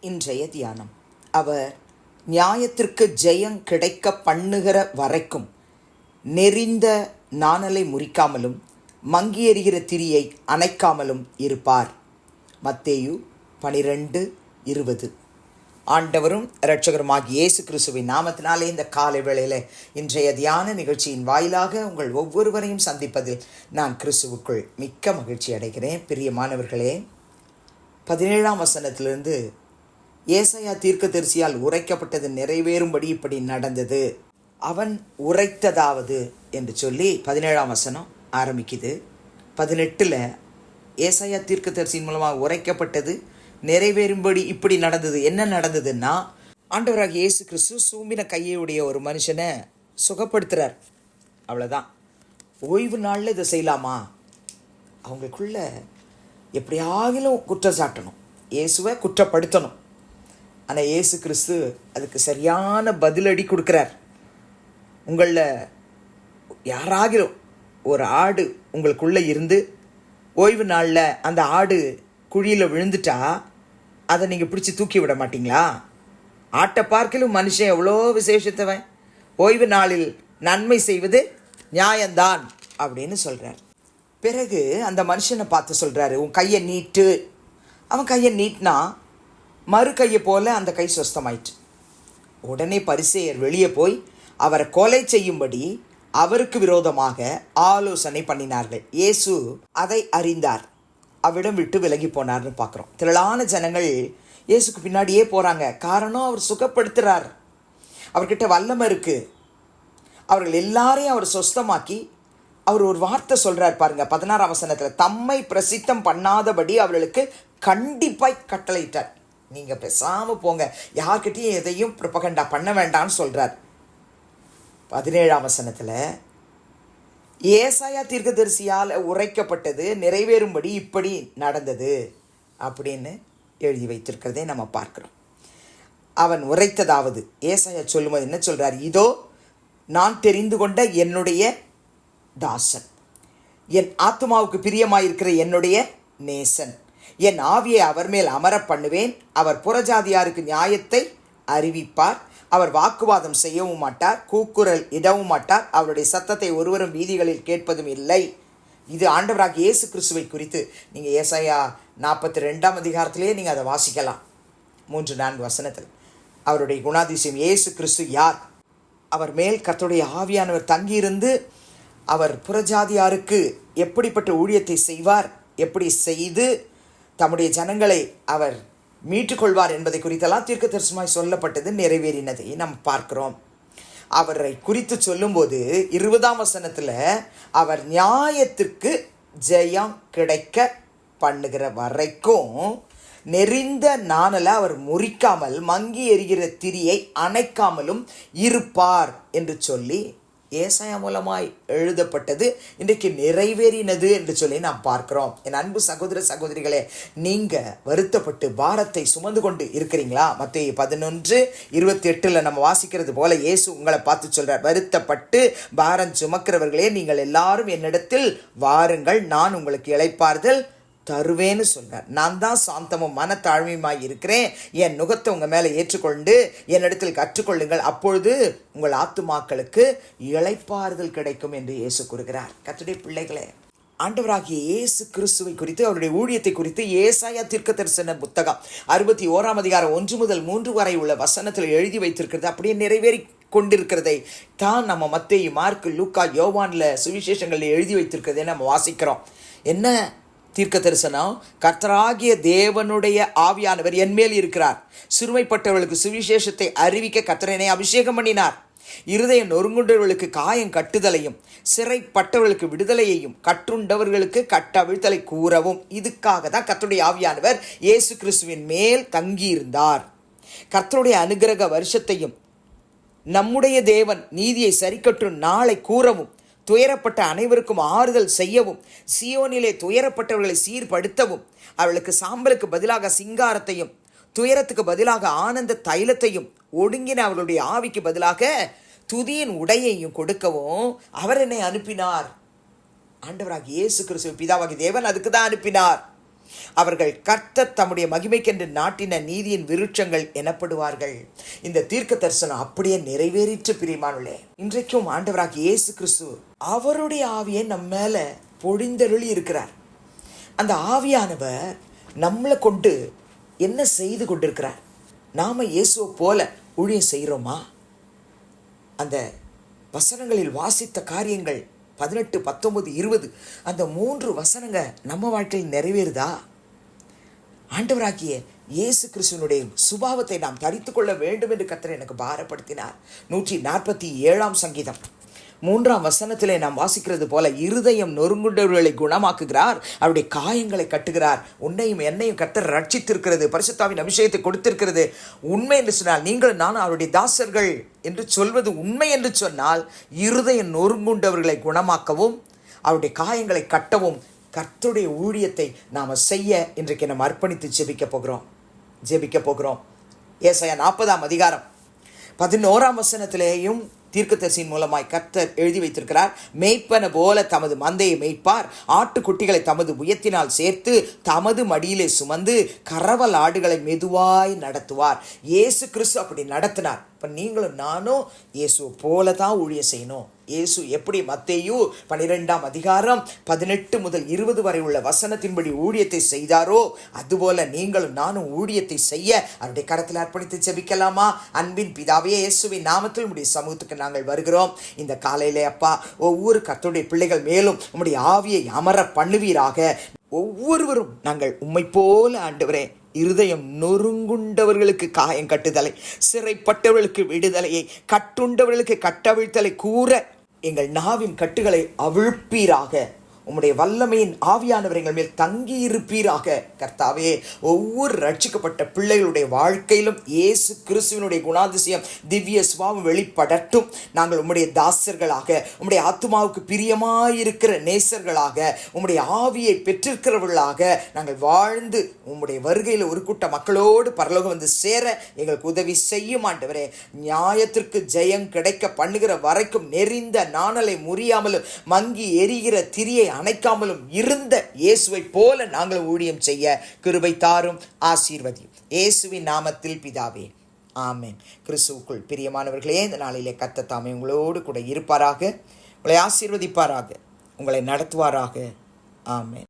இன்றைய தியானம். அவர் நியாயத்திற்கு ஜெயம் கிடைக்க பண்ணுகிற வரைக்கும் நெறிந்த நாணலை முறிக்காமலும் மங்கி எறிகிற திரியை அணைக்காமலும் இருப்பார். மத்தேயு பனிரெண்டு இருபது. ஆண்டவரும் இரட்சகருமாகி இயேசு கிறிஸ்துவின் நாமத்தினாலே இந்த காலை வேளையில் இன்றைய தியான நிகழ்ச்சியின் வாயிலாக உங்கள் ஒவ்வொருவரையும் சந்திப்பதில் நான் கிறிஸ்துவுக்குள் மிக்க மகிழ்ச்சி அடைகிறேன். பிரியமானவர்களே பதினேழாம் வசனத்திலிருந்து ஏசையா தீர்க்கதரிசியால் உரைக்கப்பட்டது நிறைவேறும்படி இப்படி நடந்தது. அவன் உரைத்ததாவது என்று சொல்லி பதினேழாம் வசனம் ஆரம்பிக்குது. பதினெட்டில் ஏசையா தீர்க்கதரிசியின் மூலமாக உரைக்கப்பட்டது நிறைவேறும்படி இப்படி நடந்தது. என்ன நடந்ததுன்னா ஆண்டவராக இயேசு கிறிஸ்து சூம்பின கையுடைய ஒரு மனுஷனை சுகப்படுத்துகிறார் அவ்வளோதான் ஓய்வு நாளில் இதை செய்யலாமா? அவங்களுக்குள்ள எப்படியாகிலும் குற்றம் சாட்டணும் இயேசுவை குற்றப்படுத்தணும். ஆனால் இயேசு கிறிஸ்து அதுக்கு சரியான பதிலடி கொடுக்குறார். உங்களில் யாராகிலும் ஒரு ஆடு உங்களுக்குள்ளே இருந்து ஓய்வு நாளில் அந்த ஆடு குழியில் விழுந்துட்டா அதை நீங்கள் பிடிச்சி தூக்கி விட மாட்டீங்களா? ஆட்டை பார்க்கலும் மனுஷன் எவ்வளோ விசேஷத்தவன். ஓய்வு நாளில் நன்மை செய்வது நியாயம்தான் அப்படின்னு சொல்கிறார் பிறகு அந்த மனுஷனை பார்த்து சொல்கிறாரு உன் கையை நீட்டு. அவன் கையை நீட்டினா மறு கையை போல அந்த கை சொஸ்தமாயிற்று. உடனே பரிசேயர் வெளியே போய் அவரை கொலை செய்யும்படி அவருக்கு விரோதமாக ஆலோசனை பண்ணினார்கள். இயேசு அதை அறிந்தார். அவ்விடம் விட்டு விலகி போனார்னு பார்க்குறோம். திரளான ஜனங்கள் இயேசுக்கு பின்னாடியே போகிறாங்க காரணம் அவர் சுகப்படுத்துகிறார் அவர்கிட்ட வல்லமை இருக்குது அவர்கள் எல்லாரையும் அவர் சொஸ்தமாக்கி அவர் ஒரு வார்த்தை சொல்கிறார் பாருங்க. பதினாறாம் வசனத்தில் தம்மை பிரசித்தம் பண்ணாதபடி அவர்களுக்கு கண்டிப்பாய் கட்டளையிட்டார். நீங்கள் பேசாமல் போங்க. யார்கிட்டையும் எதையும் ப்ரொபகண்டா பண்ண வேண்டாம்னு சொல்கிறார் பதினேழாம் வசனத்தில் ஏசாயா தீர்க்கதரிசியால் உரைக்கப்பட்டது நிறைவேறும்படி இப்படி நடந்தது அப்படின்னு எழுதி வைத்திருக்கிறதை நம்ம பார்க்குறோம். அவன் உரைத்ததாவது ஏசாயா சொல்லும்போது என்ன சொல்கிறார் இதோ நான் தெரிந்து கொண்ட என்னுடைய தாசன். என் ஆத்மாவுக்கு பிரியமாயிருக்கிற என்னுடைய நேசன். என் ஆவியை அவர் மேல் அமர பண்ணுவேன் அவர் புறஜாதியாருக்கு நியாயத்தை அறிவிப்பார். அவர் வாக்குவாதம் செய்யவும் மாட்டார். கூக்குரல் இடவும் மாட்டார். அவருடைய சத்தத்தை ஒருவரும் வீதிகளில் கேட்பதும் இல்லை. இது ஆண்டவராக இயேசு கிறிஸ்துவை குறித்து நீங்கள் ஏசாயா நாற்பத்தி ரெண்டாம் அதிகாரத்திலேயே நீங்கள் அதை வாசிக்கலாம். மூன்று நான்கு வசனத்தில். அவருடைய குணாதிசயம் இயேசு கிறிஸ்து யார்? அவர் மேல் கத்துடைய ஆவியானவர் தங்கியிருந்து அவர் புறஜாதியாருக்கு எப்படிப்பட்ட ஊழியத்தை செய்வார்? எப்படி செய்து தம்முடைய ஜனங்களை அவர் மீட்டுக்கொள்வார் என்பதை குறித்தெல்லாம் தீர்க்க தரிசனமாய் சொல்லப்பட்டது நிறைவேறினதை. நாம் பார்க்கிறோம். அவரை குறித்து சொல்லும்போது இருபதாம் வசனத்தில் அவர் நியாயத்திற்கு ஜெயம் கிடைக்க பண்ணுகிற வரைக்கும் நெறிந்த நாணல அவர் முறிக்காமல் மங்கி எறிகிற திரியை அணைக்காமலும் இருப்பார் என்று சொல்லி ஏசாயா மூலமாய் எழுதப்பட்டது. இன்றைக்கு நிறைவேறினது என்று சொல்லி நாம் பார்க்கிறோம். என் அன்பு சகோதர சகோதரிகளே நீங்கள் வருத்தப்பட்டு பாரத்தை சுமந்து கொண்டு இருக்கிறீங்களா? மற்ற பதினொன்று இருபத்தி எட்டில் நம்ம வாசிக்கிறது போல இயேசு உங்களை பார்த்து சொல்கிறார் வருத்தப்பட்டு பாரம் சுமக்கிறவர்களே நீங்கள் எல்லாரும் என்னிடத்தில் வாருங்கள். நான் உங்களுக்கு இழைப்பார்கள் தருவேன்னு சொன்னார் நான் தான் சாந்தமும் மனத்தாழ்மையுமாய் இருக்கிறேன். என் நுகத்தை உங்கள் மேலே ஏற்றுக்கொண்டு என்னிடத்தில் கற்றுக்கொள்ளுங்கள். அப்பொழுது உங்கள் ஆத்துமாக்களுக்கு இளைப்பாறுதல் கிடைக்கும் என்று இயேசு கூறுகிறார். கத்துடைய பிள்ளைகளே ஆண்டவராகிய இயேசு கிறிஸ்துவை குறித்து அவருடைய ஊழியத்தை குறித்து ஏசாயா தீர்க்க தரிசன புத்தகம் அறுபத்தி ஓராம் அதிகாரம் ஒன்று முதல் மூன்று வரை உள்ள வசனத்தில் எழுதி வைத்திருக்கிறது. அப்படியே நிறைவேறி கொண்டிருக்கிறதை தான் நம்ம மத்தேயு மார்க் லூக்கா யோவானில் சுவிசேஷங்களில் எழுதி வைத்திருக்கிறதை நம்ம வாசிக்கிறோம். என்ன? தீர்க்க தரிசனம் கர்த்தராகிய தேவனுடைய ஆவியானவர் என்மேல் இருக்கிறார். சிறுமைப்பட்டவர்களுக்கு சுவிசேஷத்தை அறிவிக்க கர்த்தரனை அபிஷேகம் பண்ணினார். இருதய நொறுங்குண்டவர்களுக்கு காயம் கட்டுதலையும் சிறைப்பட்டவர்களுக்கு விடுதலையையும் கற்றுண்டவர்களுக்கு கட்டவிழ்த்தலை கூறவும். இதுக்காக தான் கத்தருடைய ஆவியானவர் இயேசு கிறிஸ்துவின் மேல் தங்கியிருந்தார். கர்த்தருடைய அனுகிரக வருஷத்தையும் நம்முடைய தேவன் நீதியை சரிக்கட்டும் நாளை கூறவும். துயரப்பட்ட அனைவருக்கும் ஆறுதல் செய்யவும் சியோனிலே துயரப்பட்டவர்களை சீர்படுத்தவும் அவளுக்கு சாம்பலுக்கு பதிலாக சிங்காரத்தையும் துயரத்துக்கு பதிலாக ஆனந்த தைலத்தையும் ஒடுங்கின அவளுடைய ஆவிக்கு பதிலாக துதியின் உடையையும் கொடுக்கவும் அவர் என்னை அனுப்பினார். ஆண்டவராக இயேசு கிறிஸ்துவ பிதாவாகி தேவன் அதுக்கு தான் அனுப்பினார். அவர்கள் கர்த்தர் தம்முடைய மகிமைக்கென்று நாட்டின நீதியின் விருட்சங்கள் எனப்படுவார்கள். இந்த தீர்க்க தரிசனம் அப்படியே நிறைவேறிற்று பிரியமானுள்ளே இன்றைக்கும் ஆண்டவராக இயேசு கிறிஸ்து அவருடைய ஆவியை நம்ம மேல பொழிந்தருளி இருக்கிறார். அந்த ஆவியானவர் நம்மளை கொண்டு என்ன செய்து கொண்டிருக்கிறார்? நாம இயேசுவை போல ஊழியம் செய்கிறோமா? அந்த வசனங்களில் வாசித்த காரியங்கள் பதினெட்டு பத்தொம்பது இருபது. அந்த மூன்று வசனங்க நம்ம வாழ்க்கையில் நிறைவேறுதா? ஆண்டவராகிய இயேசு கிறிஸ்துவனுடைய சுபாவத்தை நாம் தரித்து கொள்ள வேண்டும் என்று கர்த்தர் எனக்கு பாரப்படுத்தினார். நூற்றி நாற்பத்தி ஏழாம் சங்கீதம். மூன்றாம் வசனத்திலே நாம் வாசிக்கிறது போல இருதயம் நொறுங்குண்டவர்களை குணமாக்குகிறார். அவருடைய காயங்களை கட்டுகிறார். உன்னையும் என்னையும் கர்த்தர் ரட்சித்திருக்கிறது. பரிசுத்தாவின் அபிஷேகத்தை கொடுத்திருக்கிறது. உண்மை என்று சொன்னால் நீங்களும் நானும் அவருடைய தாசர்கள் என்று சொல்வது உண்மை என்று சொன்னால் இருதயம் நொறுங்குண்டவர்களை குணமாக்கவும் அவருடைய காயங்களை கட்டவும் கர்த்தருடைய ஊழியத்தை நாம் செய்ய இன்றைக்கு நம்ம அர்ப்பணித்து ஜெபிக்க போகிறோம். ஜெபிக்க போகிறோம். ஏசையா நாற்பதாம் அதிகாரம் பதினோராம் வசனத்திலேயும் தீர்க்கதரிசியின் மூலமாய் கர்த்தர் எழுதி வைத்திருக்கிறார். மேய்ப்பன போல தமது மந்தையை மேய்ப்பார். ஆட்டுக்குட்டிகளை தமது உயத்தினால் சேர்த்து தமது மடியிலே சுமந்து கரவல் ஆடுகளை மெதுவாய் நடத்துவார். இயேசு கிறிஸ்து அப்படி நடத்தினார். இப்போ நீங்களும் நானும் இயேசுவை போல தான் ஊழிய செய்யணும். இயேசு எப்படி மத்தேயு பனிரெண்டாம் அதிகாரம் பதினெட்டு முதல் இருபது வரை உள்ள வசனத்தின்படி ஊழியத்தை செய்தாரோ அதுபோல நீங்களும் நானும் ஊழியத்தை செய்ய அவருடைய கரத்தில் அர்ப்பணித்து ஜெபிக்கலாமா? அன்பின் பிதாவே இயேசுவின் நாமத்தில் உடைய சமூகத்துக்கு நாங்கள் வருகிறோம். இந்த காலையிலே அப்பா ஒவ்வொரு கத்தோடைய பிள்ளைகள் மேலும் உம்முடைய ஆவியை அமர பண்ணுவீராக. ஒவ்வொருவரும் நாங்கள் உம்மை போல ஆண்டவரே இருதயம் நொறுங்குண்டவர்களுக்கு காயம் கட்டுதலை சிறைப்பட்டவர்களுக்கு விடுதலையை கட்டுண்டவர்களுக்கு கட்டவிழ்த்தலை கூற எங்கள் நாவின் கட்டுகளை அவிழ்ப்பீராக. உம்முடைய வல்லமையின் ஆவியானவர் எங்கள் மேல் தங்கியிருப்பீராக கர்த்தாவே. ஒவ்வொரு ரட்சிக்கப்பட்ட பிள்ளைகளுடைய வாழ்க்கையிலும் இயேசு கிறிஸ்துவனுடைய குணாதிசயம் திவ்ய சுவாபம் வெளிப்படட்டும். நாங்கள் உம்முடைய தாசர்களாக உம்முடைய ஆத்மாவுக்கு பிரியமாயிருக்கிற நேசர்களாக உம்முடைய ஆவியை பெற்றிருக்கிறவர்களாக நாங்கள் வாழ்ந்து உம்முடைய வருகையில் ஒரு கூட்ட மக்களோடு பரலோகம் வந்து சேர எங்களுக்கு உதவி செய்யும் ஆண்டவரே. நியாயத்திற்கு ஜெயம் கிடைக்க பண்ணுகிற வரைக்கும் நெறிந்த நாணலை முறியாமலும் மங்கி எரிகிற திரியை அணைக்காமலும் இருந்த இயேசுவை போல நாங்கள் ஊழியம் செய்ய கிருபை தாரும் ஆசீர்வதியும். இயேசுவின் நாமத்தில் பிதாவே ஆமேன். கிறிஸ்துவுக்குள் பிரியமானவர்களே இந்த நாளிலே கத்த தாமே உங்களோடு கூட இருப்பாராக. உங்களை ஆசீர்வதிப்பாராக. உங்களை நடத்துவாராக. ஆமேன்.